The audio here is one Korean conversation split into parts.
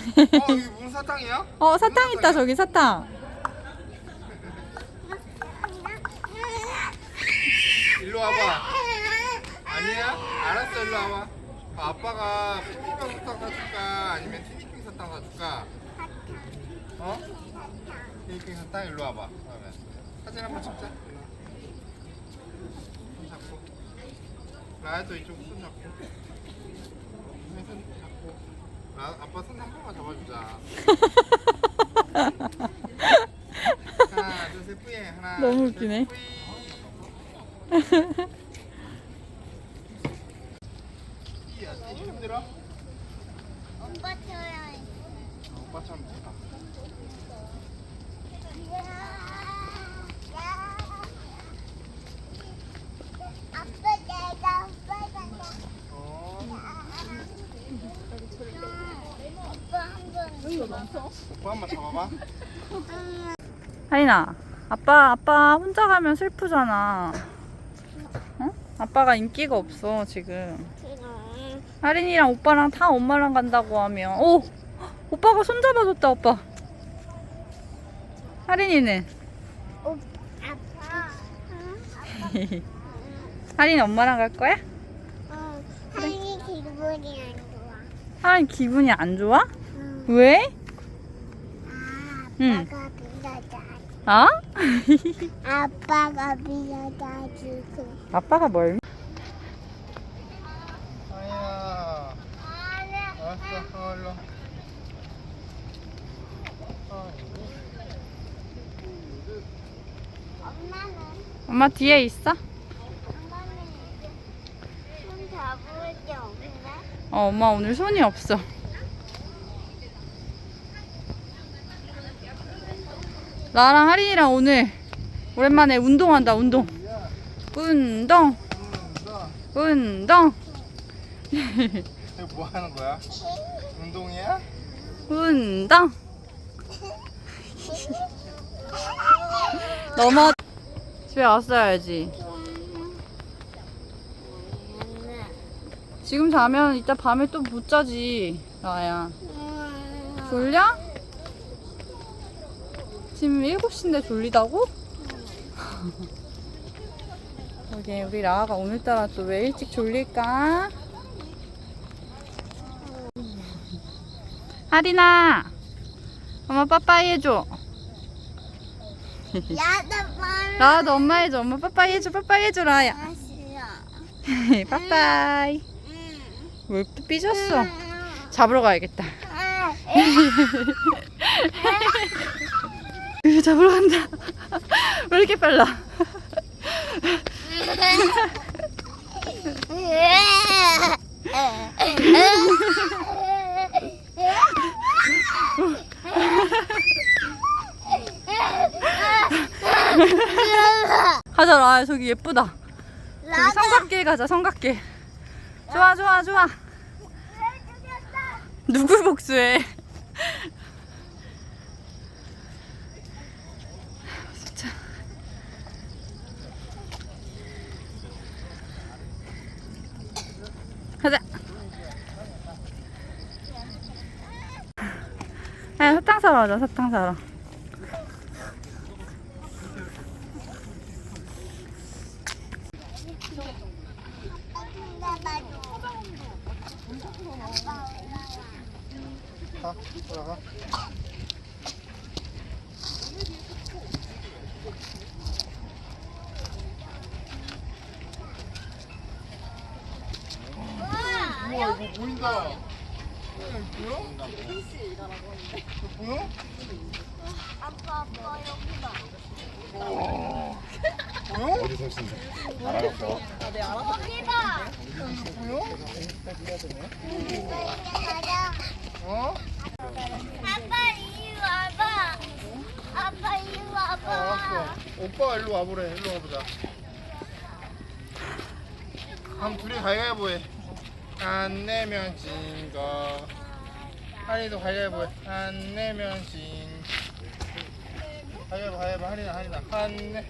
어 여기 무슨 사탕이야? 어 사탕 있다 저기 사탕. 일로 와봐. 아니야? 알았어 일로 와봐. 아, 아빠가 핑핑빵 사탕 사줄까? 아니면 티니핑 사탕 사줄까? 어? 티니핑 사탕 일로 와봐. 그러면 사진 한번 찍자. 손 잡고. 라야도 이쪽 손 잡고. 네, 손 잡고. 라, 아빠 손 한 번만 잡아주자. 하나 둘 셋 뿌예 하나 너무 둘, 웃기네. 뿌이. 야, 힘들어? 오빠 줘야 해. 어, 오빠처럼 됐다. 아빠 내가 아빠가 어, 오빠 한번 하인아 아빠 아빠 혼자 가면 슬프잖아. 어? 아빠가 인기가 없어 지금. 하린이랑 오빠랑 다 엄마랑 간다고 하면 오 오빠가 손 잡아줬다 오빠. 하린이는 오 아빠 하린이 엄마랑 갈 거야? 어 하니 기분이 안 좋아 하린 기분이 안 좋아? 응. 왜? 아 응. 아빠가 빌려다 어? 아빠가 빌려다 주고 아빠가 뭘? 아야, 아니 알았어, 어, 일로. 어, 엄마는 엄마 뒤에 있어? 엄마는 손 잡을 게 없네 어 엄마 오늘 손이 없어. 나랑 하린이랑 오늘 오랜만에 운동한다 운동. 운동 운동 이거 뭐 하는 거야? 운동이야? 운동. 넘어. 집에 왔어야지. 지금 자면 이따 밤에 또 못 자지, 나야. 졸려? 지금 7시인데 졸리다고? 여기 우리 라아가 오늘따라 또 왜 일찍 졸릴까? 하리나! 엄마 빠빠이 해줘. 라아도 엄마 해줘. 엄마 빠빠이 해줘. 빠빠이 해줘, 라아야. 아시야 빠빠이. 응. 왜또 삐졌어? 잡으러 가야겠다. 아, 이거 잡으러 간다. 왜 이렇게 빨라? 가자, 라아. 저기 예쁘다. 저기 삼각길 가자, 삼각길. 좋아, 좋아, 좋아. 누굴 복수해? 진짜. 가자. 야, 사러 가자, 사탕 사러. 보인다. 어, 보여? 이거 보여? 아빠 아빠 여기다 보여? 어디서 쓴다? 알아봤어. 여기다 이거 보여? 가자 어? 아빠 이리 와봐 아빠 이리 어, 와봐 알았어. 오빠가 일로 와보래. 일로 와보자. 그럼 둘이 가위바위보 해. 안 내면 진 거. 할인도 가위바위보. 안 내면 진 가위바위보 가위바위보. 할인아 할인아 한내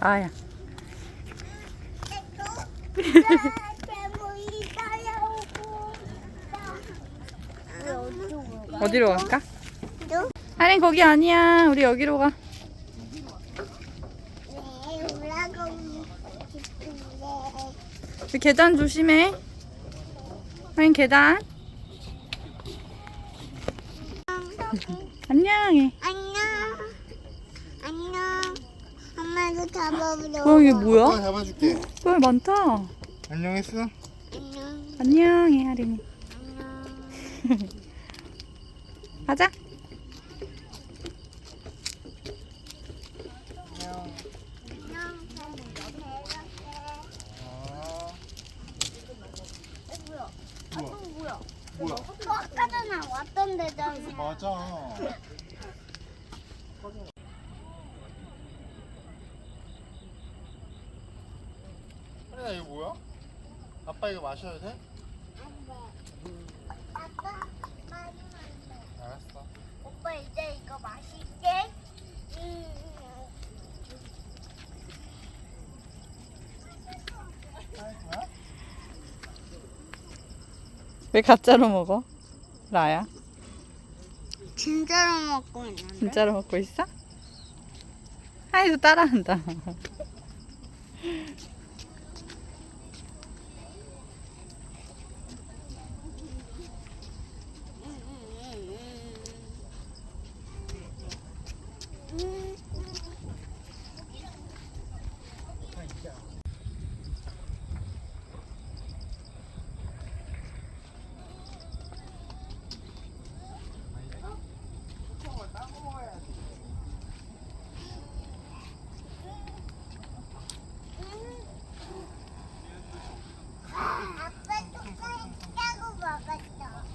아야. 어디로 갈까? 너? 아린 거기 아니야. 우리 여기로 가. 계단 조심해. 아린 계단. 안녕해. 안녕. 안녕. 엄마도 잡아보려. 고양이 아빠 뭐야? 잡아줄게. 고양이 많다. 안녕했어? 안녕. 안녕해 아린이. 안녕. 가자. 맞아. 하린아 이거 뭐야? 아빠 이거 마셔도 돼? 아빠, 마지막에. 알았어. 오빠 이제 이거 마실게. 음. 뭐야? 왜 가짜로 먹어? 라야. 진짜로 먹고 있는데? 진짜로 먹고 있어? 하이도 따라한다. 아빠 똑같이 짜고 먹었어.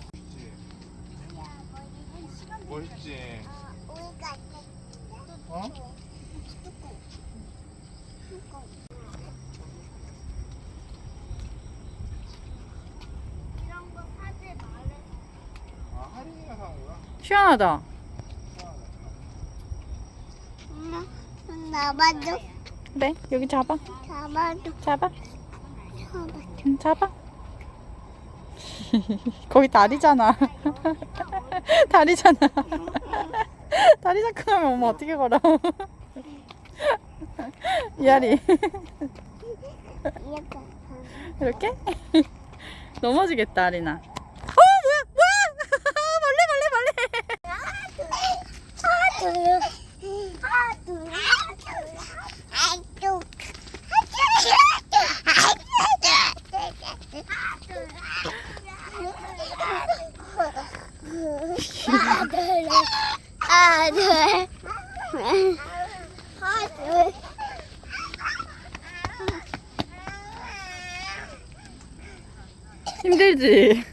멋있지? 어? 이런 거 사지 말래. 아 하린이가 사온 거야? 시원하다. 엄마, 손 잡아줘. 그래, 여기 잡아. 잡아줘. 잡아. 잡아줘. 응, 잡아. 거기 다리잖아. 다리잖아. 다리 잡고 나면 엄마 어떻게 걸어? 이하리. 이렇게. 넘어지겠다, 아리나. 어, 뭐야, 뭐야! 벌레, 벌레, 벌레! 하나, 둘, 하나, 둘, 아이고. 아들, 아들, 아들. 힘들지?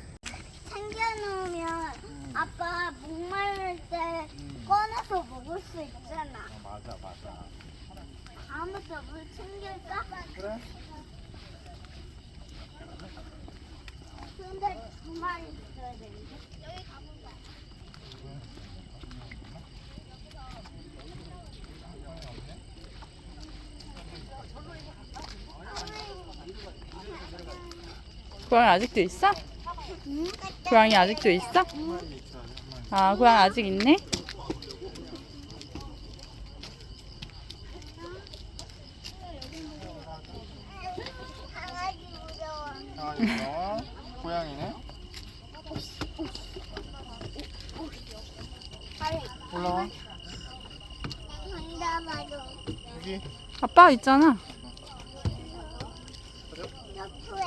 챙겨놓으면 아빠 목마를 때 꺼내서 먹을 수 있잖아. 맞아 맞아. 다음부터 물 챙길까? 그래? 근데 두 마리 있어야 되는데. 여기 가보자. 고양이 아직도 있어? 응? 고양이 아직도 있어? 아, 고양이 아직 있네? 고양이네. 올라와. 아빠 있잖아. 옆에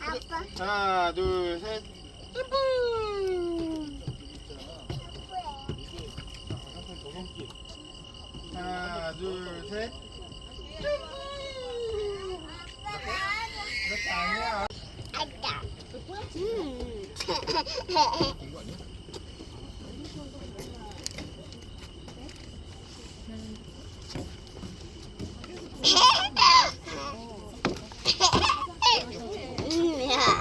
아빠 하나 둘 셋. 하나 둘 셋. 이렇게 아니야. 아따. 음.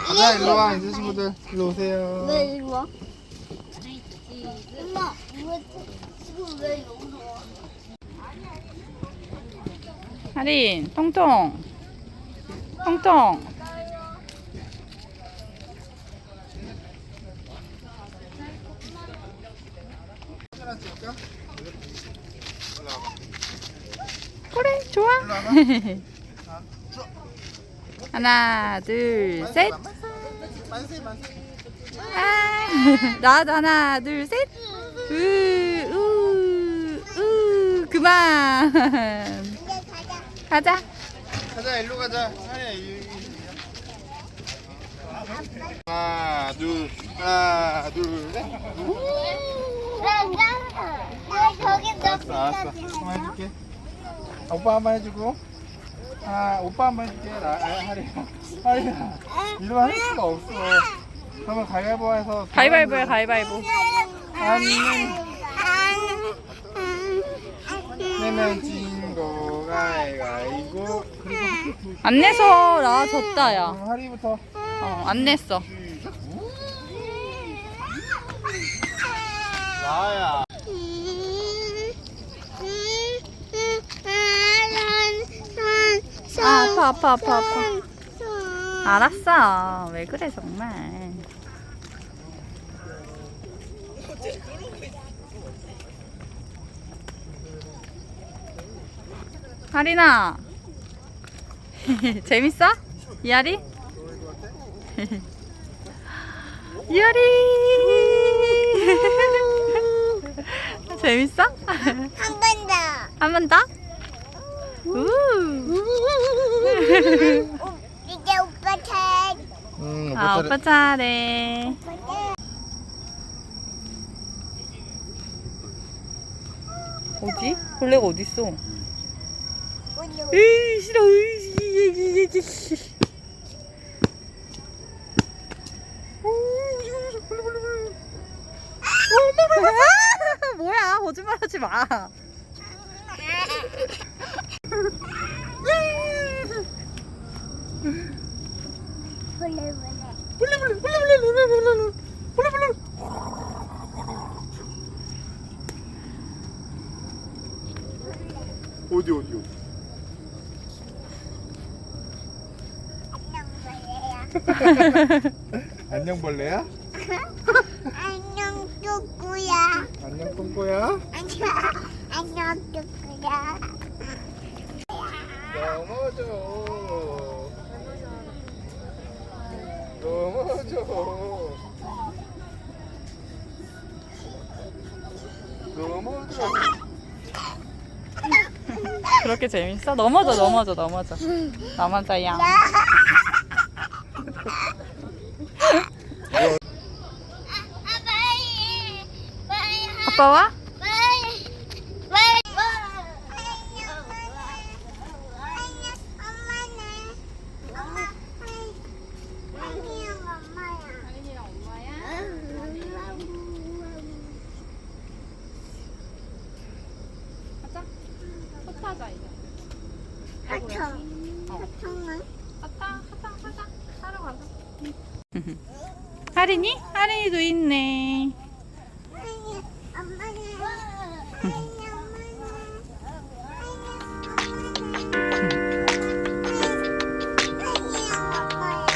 가자 일로 와 이제 친구들 일로 오세요. 왜 이리 와? 엄마, 왜 지금 왜 여기로 와? 하린, 통통. 통통. 그래, 좋아. 하나, 둘, 셋. 만세 만세. 아, 나도 하나, 둘, 셋. 으, 우, 우, 그만. 가자. 가자. 가자 일로 가자. 아니야 이. 이- 하나 둘 하나 둘 셋. 나, 나, 나 저기 알았어 알았어. 한번 해줄게. 아, 오빠 한번 해주고. 아 오빠 한 번 해줄게. 나 아, 하리야 하리야 이러면 할 수가 없어. 한번 가위바위보 해서. 가위바위보야, 가위바위보. 내면 진거 가위가위보. 그리고 안 내서 나 졌다, 야. 그럼 하리부터. 어, 안 냈어. 나야. 아, 아파, 아파, 아파. 알았어. 왜 그래, 정말. 하리나. 재밌어? 이하리? 이하리! 재밌어? 한 번 더. 한 번 더? 우! 오, 이제 오빠 차. 응, 아, 오빠 차례. 어디? 벌레가 어딨어? 우리 에이, 싫어. 아, 뭐야? 거짓말 하지 마. 볼래 볼래. 어디 어디 어디? 안녕 벌레야? 안녕 뚜꾸야. 안녕 똥꼬야? 안녕 안녕 뚜꾸야. 넘어져. 넘어져. 넘어져. 그렇게 재밌어? 넘어져, 넘어져, 넘어져. 넘어져야. 빨리 빨리 아빠 와? 빨리 빨리. 엄마네. 엄마. 아니야 엄마야. 하린이랑 엄마야? 가자. 포타자 이제. 사탕. 사탕은? 갔다, 갔다, 가자. 하러 가자. 하린이? 하린이도 있네.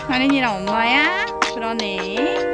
하린이랑 엄마야? 그러네.